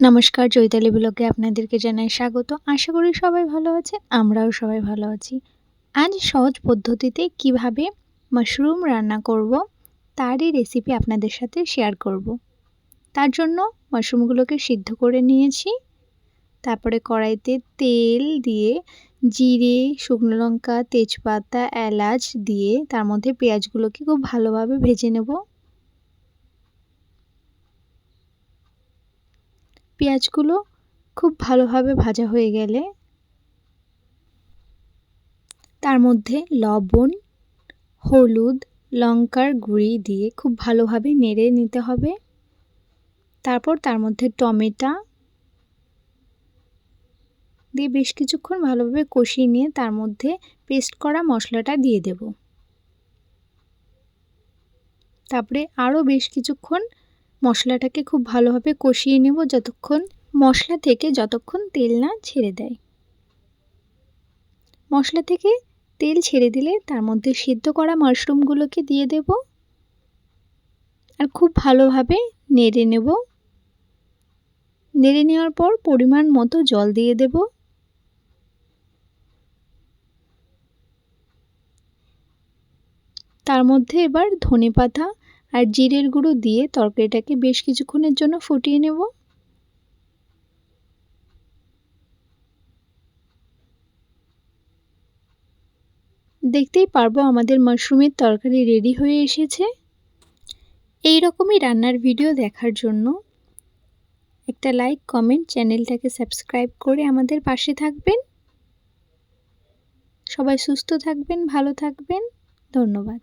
নমস্কার, চৈতালি ব্লগে আপনাদেরকে জানাই স্বাগত। আশা করি সবাই ভালো আছেন, আমরাও সবাই ভালো আছি। আজ সহজ পদ্ধতিতে কীভাবে মাশরুম রান্না করব, তারই রেসিপি আপনাদের সাথে শেয়ার করব। তার জন্য মাশরুমগুলোকে সিদ্ধ করে নিয়েছি। তারপরে কড়াইতে তেল দিয়ে জিরে, শুকনো লঙ্কা, তেজপাতা, এলাচ দিয়ে তার মধ্যে পেঁয়াজগুলোকে খুব ভালোভাবে ভেজে নেব। পেঁয়াজগুলো খুব ভালোভাবে ভাজা হয়ে গেলে তার মধ্যে লবণ, হলুদ, লঙ্কার গুঁড়ি দিয়ে খুব ভালোভাবে নেড়ে নিতে হবে। তারপর তার মধ্যে টমেটো দিয়ে বেশ কিছুক্ষণ ভালোভাবে কষিয়ে নিয়ে তার মধ্যে পেস্ট করা মশলাটা দিয়ে দেব। তারপরে আরও বেশ কিছুক্ষণ মশলাটাকে খুব ভালোভাবে কষিয়ে নেব যতক্ষণ মশলা থেকে যতক্ষণ তেল না ছেড়ে দেয়। মশলা থেকে তেল ছেড়ে দিলে তার মধ্যে সিদ্ধ করা মাশরুমগুলোকে দিয়ে দেব আর খুব ভালোভাবে নেড়ে নেব। নেড়ে নেওয়ার পর পরিমাণ মতো জল দিয়ে দেব। তার মধ্যে এবার ধনে পাতা আর জিরের গুঁড়ো দিয়ে তরকারিটাকে বেশ কিছুক্ষণের জন্য ফুটিয়ে নেব। দেখতেই পারব আমাদের মাশরুমের তরকারি রেডি হয়ে এসেছে। এই রকমই রান্নার ভিডিও দেখার জন্য একটা লাইক, কমেন্ট, চ্যানেলটাকে সাবস্ক্রাইব করে আমাদের পাশে থাকবেন। সবাই সুস্থ থাকবেন, ভালো থাকবেন। ধন্যবাদ।